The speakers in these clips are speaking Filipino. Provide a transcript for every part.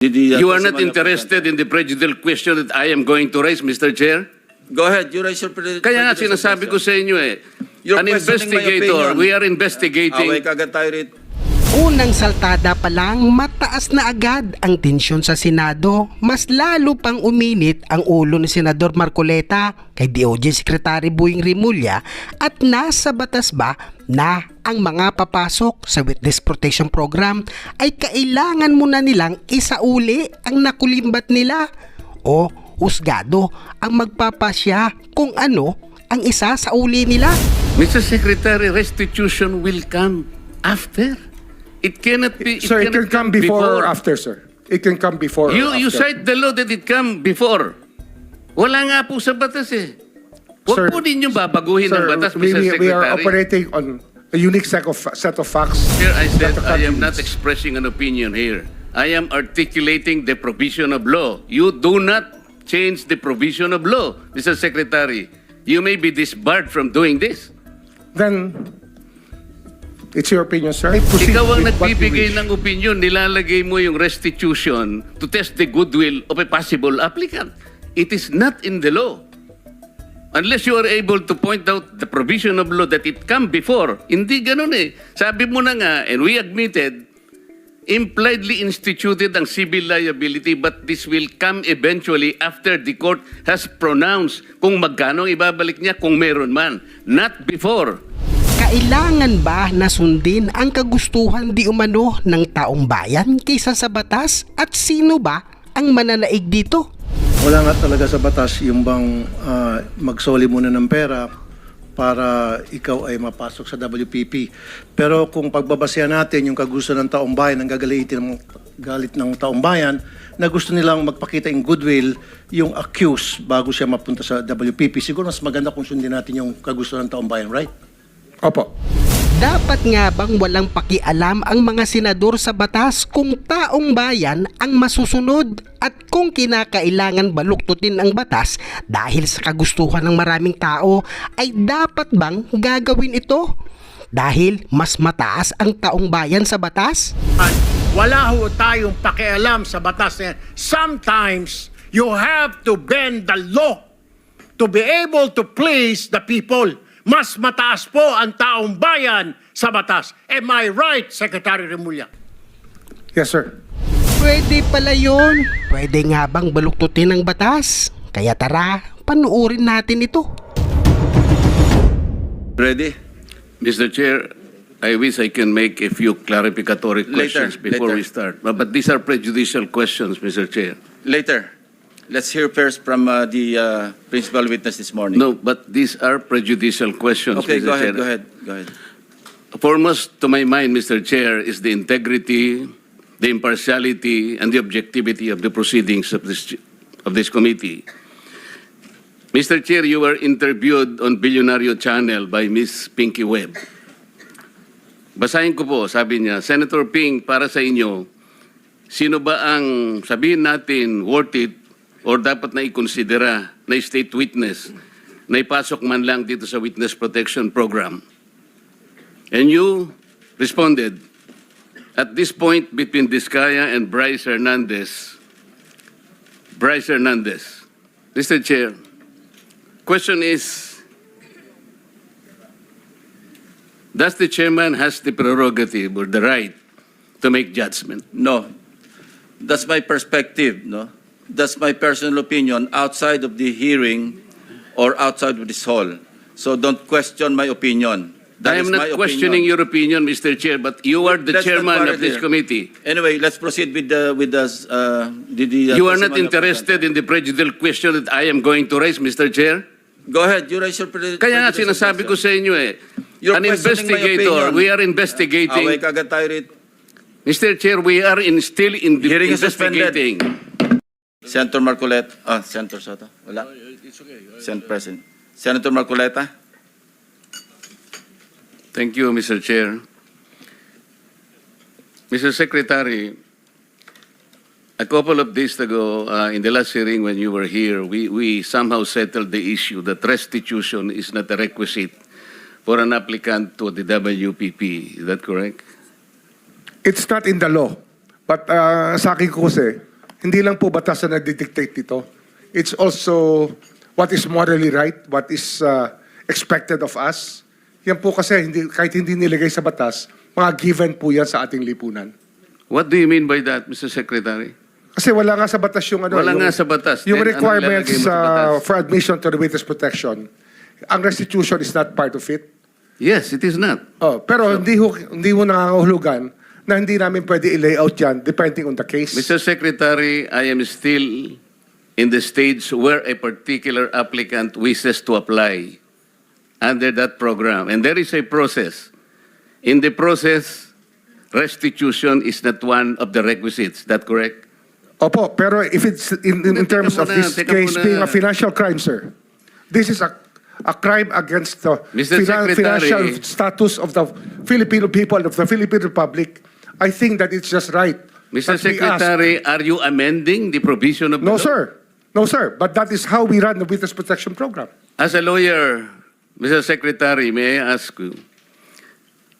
You are not interested in the prejudicial question that I am going to raise, Mr. Chair? Go ahead, you raise your pre- Kaya nga prejudicial sinasabi ko sa inyo eh, You're an questioning my investigator, opinion. we are investigating. Away kagad tayo rito. Unang saltada pa lang, mataas na agad ang tensyon sa Senado. Mas lalo pang uminit ang ulo ni Senador Marcoleta kay DOJ Secretary Buing Rimulya at nasa batas ba na ang mga papasok sa Witness Protection Program ay kailangan muna nilang isauli ang nakulimbat nila o husgado ang magpapasya kung ano ang isa sa uli nila. Mr. Secretary, restitution will come after. It cannot be. Sir, it can come before or after, sir. It can come before or You, you cite the law that it come before. Wala nga po sa batas eh. Huwag Sir, po ninyo babaguhin Sir, ang batas, we, Mr. we, Secretary. we are operating on a unique set of, set of facts. Here I said I am not expressing an opinion here. I am articulating the provision of law. You do not change the provision of law, Mr. Secretary. You may be disbarred from doing this. Then, it's your opinion, sir. Ikaw ang nagbibigay ng opinion, nilalagay mo yung restitution to test the goodwill of a possible applicant. It is not in the law. Unless you are able to point out the provision of law that it come before. Hindi ganun eh. Sabi mo na nga, and we admitted, impliedly instituted ang civil liability but this will come eventually after the court has pronounced kung magkano ang ibabalik niya kung meron man. Not before. Kailangan ba na sundin ang kagustuhan di umano ng taong bayan kaysa sa batas? At sino ba ang mananaig dito? Wala nga talaga sa batas yung bang ah, magsoli muna ng pera para ikaw ay mapasok sa WPP. Pero kung pagbabasehan natin yung kagusto ng taong bayan, ang gagalitin ng galit ng taong bayan, na gusto nilang magpakita in goodwill yung accused bago siya mapunta sa WPP. Siguro mas maganda kung sundin natin yung kagusto ng taong bayan, right? Opo. Dapat nga bang walang pakialam ang mga senador sa batas kung taong bayan ang masusunod at kung kinakailangan baluktutin ang batas dahil sa kagustuhan ng maraming tao ay dapat bang gagawin ito? Dahil mas mataas ang taong bayan sa batas? Wala ho tayong pakialam sa batas na yan. Sometimes, you have to bend the law to be able to please the people. Mas mataas po ang taong bayan sa batas. Am I right, Secretary Remulla? Yes, sir. Pwede pala yun. Pwede nga bang baluktutin ang batas? Kaya tara, panuorin natin ito. Ready? Mr. Chair, I wish I can make a few clarificatory Later, questions before later. we start. But, but these are prejudicial questions, Mr. Chair. Later. Let's hear first from uh, the uh, principal witness this morning. No, but these are prejudicial questions, Okay, Mr. go ahead, Chair. go ahead, go ahead. Foremost to my mind, Mr. Chair, is the integrity, the impartiality, and the objectivity of the proceedings of this, of this committee. Mr. Chair, you were interviewed on Billionario Channel by Miss Pinky Webb. Basahin ko po, sabi niya, Senator Ping, para sa inyo, sino ba ang sabihin natin worth it or dapat na ikonsidera na state witness na ipasok man lang dito sa Witness Protection Program? And you responded, at this point between Discaya and Bryce Hernandez, Bryce Hernandez, Mr. Chair, question is, does the chairman has the prerogative or the right to make judgment? No. That's my perspective, no? That's my personal opinion outside of the hearing or outside of this hall. So don't question my opinion. That I am not questioning opinion. your opinion, Mr. Chair, but you are the Let's chairman of this here. committee. Anyway, let's proceed with the, with the, uh, the, the. uh, You are not interested in the prejudicial question that I am going to raise, Mr. Chair? Go ahead, you raise your. pre- Kaya nga prejudicial sinasabi ko sa inyo eh, You're an investigator, we are investigating. Away kagad tayo rito. Mr. Chair, we are in, still in the is suspended. Senator Marcolet, ah, Senator Soto, wala? Sen President. Senator Marcoleta? Thank you, Mr. Chair. Mr. Secretary, a couple of days ago, uh, in the last hearing when you were here, we, we somehow settled the issue that restitution is not a requisite for an applicant to the WPP. Is that correct? It's not in the law. But uh, sa akin ko kasi, hindi lang po batas na nagdidictate dito. It's also what is morally right, what is uh, expected of us. Yan po kasi hindi, kahit hindi nilagay sa batas, mga given po yan sa ating lipunan. What do you mean by that, Mr. Secretary? Kasi wala nga sa batas yung ano. Wala yung, nga sa batas. Yung Then, anong requirements sa uh, for admission to the witness protection. Ang restitution is not part of it. Yes, it is not. Oh, pero hindi ho, hindi mo nangangahulugan na hindi namin pwede i-layout yan depending on the case. Mr. Secretary, I am still in the stage where a particular applicant wishes to apply under that program. And there is a process. In the process, restitution is not one of the requisites. That correct? Opo, pero if it's in, in, in terms of this case being a financial crime, sir, this is a a crime against the Mr. Secretary. financial status of the Filipino people of the Philippine Republic. I think that it's just right. Mr. that we ask- Secretary, are you amending the provision of the No, law? sir. No, sir. But that is how we run the witness protection program. As a lawyer, Mr. Secretary, may I ask you,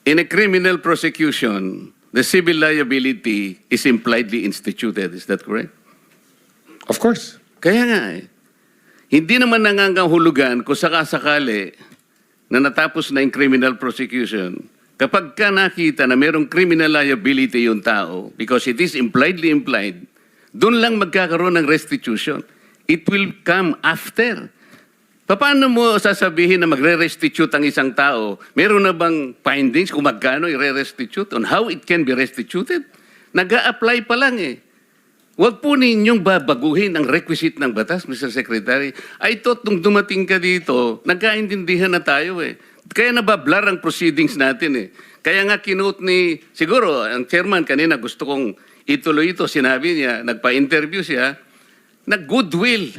in a criminal prosecution, the civil liability is impliedly instituted. Is that correct? Of course. Kaya nga eh. Hindi naman nangangahulugan kung sakasakali na natapos na yung criminal prosecution, kapag ka nakita na mayroong criminal liability yung tao, because it is impliedly implied, doon lang magkakaroon ng restitution. It will come after. Paano mo sasabihin na magre-restitute ang isang tao? Meron na bang findings kung magkano i-restitute on how it can be restituted? Nag-a-apply pa lang eh. Huwag po ninyong babaguhin ang requisite ng batas, Mr. Secretary. I thought nung dumating ka dito, nagkaintindihan na tayo eh. Kaya nabablar ang proceedings natin eh. Kaya nga kinote ni, siguro, ang chairman kanina gusto kong ituloy ito. Sinabi niya, nagpa-interview siya, na goodwill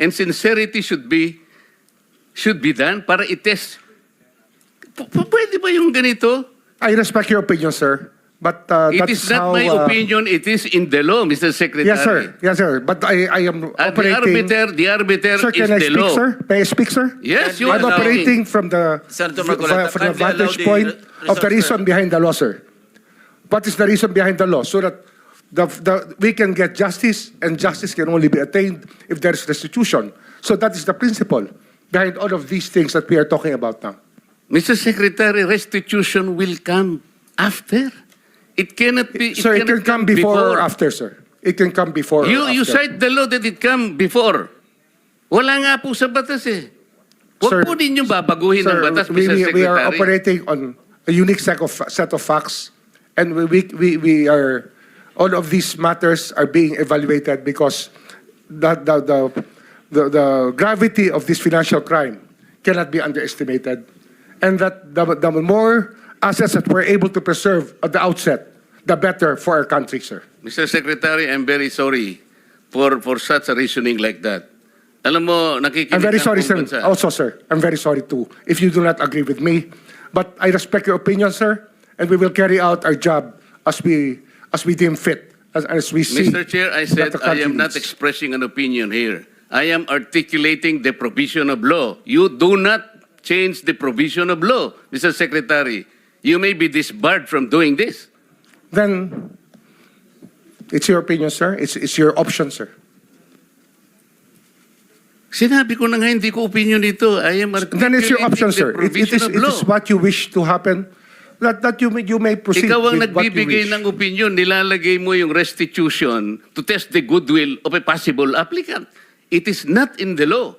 and sincerity should be should be done para itest. P- pwede ba yung ganito? I respect your opinion, sir. But uh, It that is not how, my uh, opinion, it is in the law, Mr. Secretary. Yes, sir. Yes, sir. But I, I am At the operating. arbiter, the arbiter Sir, is can I the speak, law. sir? May I speak, sir? Yes, you I'm are operating from the, Senator from Marcoleta, from the kindly allow vantage the point re- of the reason sir. behind the law, sir. What is the reason behind the law? So that the, the, we can get justice, and justice can only be attained if there is restitution. So that is the principle behind all of these things that we are talking about now. Mr. Secretary, restitution will come after. It cannot be. So it can come before or after, sir. It can come before or You, you after. cite the law that it come before. Wala nga po sa batas eh. Huwag po ninyo babaguhin Sir, ang batas, we, Mr. Secretary. we are operating on a unique set of, set of facts, and we, we, we, we are, all of these matters are being evaluated because the, the, the, the, the gravity of this financial crime cannot be underestimated. And that the, the more assets that we're able to preserve at the outset, the better for our country, sir. Mr. Secretary, I'm very sorry for, for such a reasoning like that. Alam mo, nakikinig I'm very ang sorry, buong sir. bansa. Also, sir, I'm very sorry too, if you do not agree with me. But I respect your opinion, sir, and we will carry out our job as we, as we deem fit, as, as we see. Mr. Chair, I that said the I country am not needs. expressing an opinion here. I am articulating the provision of law. You do not change the provision of law, Mr. Secretary. You may be disbarred from doing this. Then, it's your opinion, sir. It's, it's your option, sir. Sinabi ko na nga hindi ko opinion dito. I am Then it's your option, sir. It, it, is, it is what you wish to happen, that, that you, may, you may proceed Ikaw ang with what you nagbibigay ng opinion, nilalagay mo yung restitution to test the goodwill of a possible applicant. It is not in the law.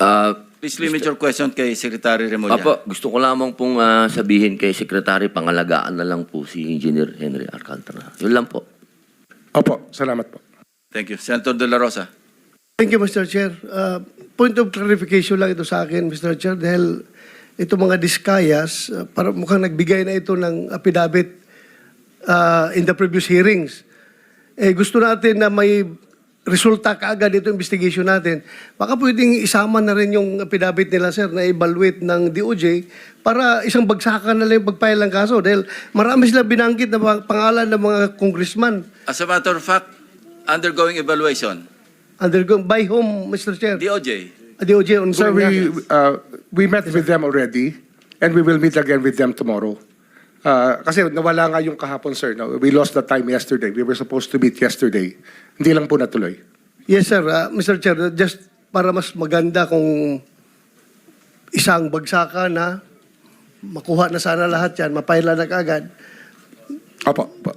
Ah, Please limit your question kay Secretary Remulla. Apo, gusto ko lamang pong ah, sabihin kay Secretary, pangalagaan na lang po si Engineer Henry Alcantara. Yun lang po. Opo, salamat po. Thank you. Senator De La Rosa. Thank you, Mr. Chair. Uh, point of clarification lang ito sa akin, Mr. Chair, dahil ito mga diskayas, uh, para mukhang nagbigay na ito ng affidavit uh, in the previous hearings. eh gusto natin na may resulta kaagad dito investigation natin, baka pwedeng isama na rin yung affidavit nila, sir, na evaluate ng DOJ para isang bagsakan na lang yung pagpile ng kaso. Dahil marami sila binanggit na mga pangalan ng mga congressman As a matter of fact, undergoing evaluation, undergoing by whom, Mr. Chair? DOJ. Ah, DOJ on Sir, we, uh, we met with them already, and we will meet again with them tomorrow. Uh, kasi nawala nga yung kahapon, sir. No? We lost the time yesterday. We were supposed to meet yesterday. Hindi lang po natuloy. Yes, sir. Ah, Mr. Chair, just para mas maganda kung isang bagsakan na makuha na sana lahat yan, mapaila na kaagad, Opo. opo.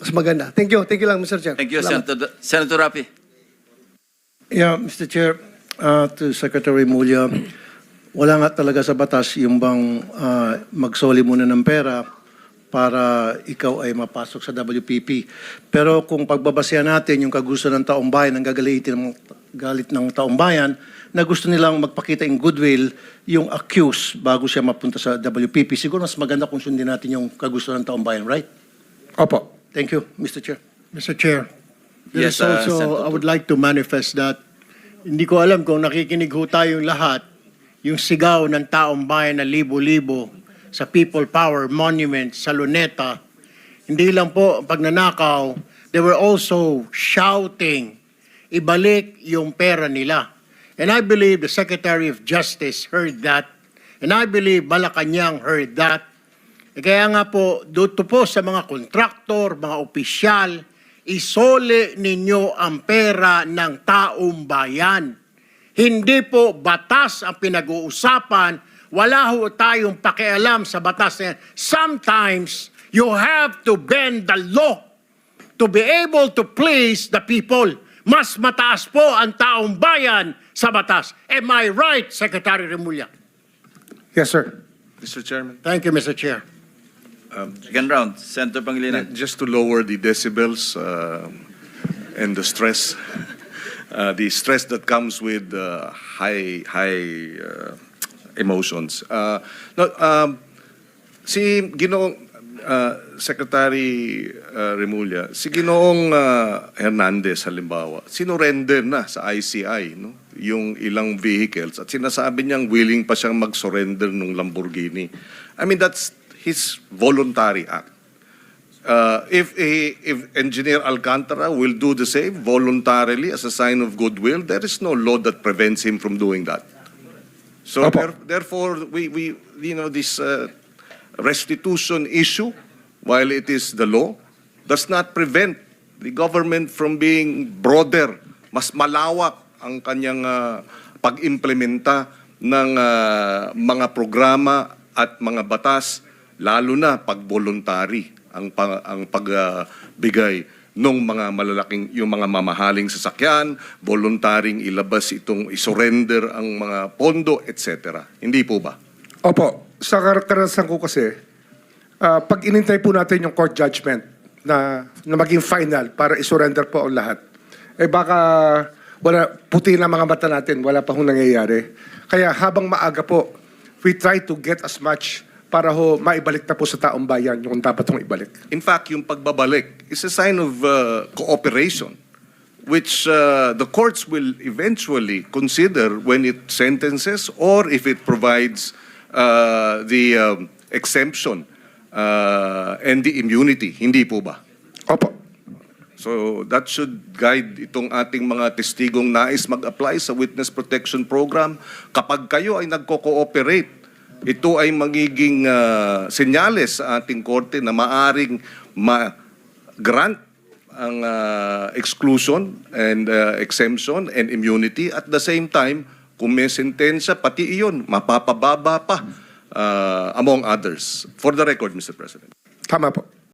mas maganda. Thank you. Thank you lang, Mr. Chair. Thank you, Salamat. Senator, Senator Rapi. Yeah, Mr. Chair, uh, to Secretary Mulya, wala nga talaga sa batas yung bang uh, magsoli muna ng pera para ikaw ay mapasok sa WPP. Pero kung pagbabasehan natin yung kagusto ng taong bayan, ang gagalitin ng galit ng taong bayan, na gusto nilang magpakita in goodwill yung accused bago siya mapunta sa WPP. Siguro mas maganda kung sundin natin yung kagusto ng taong bayan, right? Opo. Thank you, Mr. Chair. Mr. Chair, there Yes, is uh, also, Senator I would like to manifest that hindi ko alam kung nakikinig ho tayong lahat, yung sigaw ng taong bayan na libo-libo sa People Power Monument sa Luneta, hindi lang po pagnanakaw, they were also shouting, ibalik yung pera nila. And I believe the Secretary of Justice heard that, and I believe Malacanang heard that, eh, Kaya nga po, dito po sa mga kontraktor, mga opisyal, isole ninyo ang pera ng taong bayan. Hindi po batas ang pinag-uusapan. Wala ho tayong pakialam sa batas na yan. Sometimes, you have to bend the law to be able to please the people. Mas mataas po ang taong bayan sa batas. Am I right, Secretary Remulla? Yes, sir. Mr. Chairman, Thank you, Mr. Chair. Second round, Senator Pangilinan. just to lower the decibels uh, and the stress, uh, the stress that comes with uh, high high uh, emotions. Uh, no, um, si Ginoong uh, Secretary uh, Remulla, si Ginoong uh, Hernandez halimbawa, sinurrender na sa ICI no? yung ilang vehicles at sinasabi niyang willing pa siyang mag-surrender ng Lamborghini. I mean, that's his voluntary act. Uh, if a, if Engineer Alcantara will do the same voluntarily as a sign of goodwill, there is no law that prevents him from doing that. So Opo. there- therefore, we, we you know this uh, restitution issue, while it is the law, does not prevent the government from being broader, mas malawak ang kanyang uh, pag-implementa ng uh, mga programa at mga batas, lalo na pag voluntary ang pa- ang pagbigay ng mga malalaking yung mga mamahaling sasakyan, voluntaring ilabas itong isurrender ang mga pondo, etc. Hindi po ba? Opo. Sa kar- karanasan ko kasi, ah, pag inintay po natin yung court judgment na, na maging final para isurrender po ang lahat, eh baka wala, puti na mga mata natin, wala pa hong nangyayari. Kaya habang maaga po, we try to get as much para ho maibalik na po sa taong bayan yung dapat hong ibalik. In fact, yung pagbabalik is a sign of uh, cooperation which uh, the courts will eventually consider when it sentences or if it provides uh, the um, exemption uh, and the immunity. Hindi po ba? Opo. So that should guide itong ating mga testigong nais mag-apply sa Witness Protection Program. Kapag kayo ay nagko-cooperate, ito ay magiging ah, senyales sa ating korte na maaring ma-grant ang ah, exclusion and ah, exemption and immunity. At the same time, kung may sentensya, pati iyon, mapapababa pa ah, among others. For the record, Mr. President. Tama po.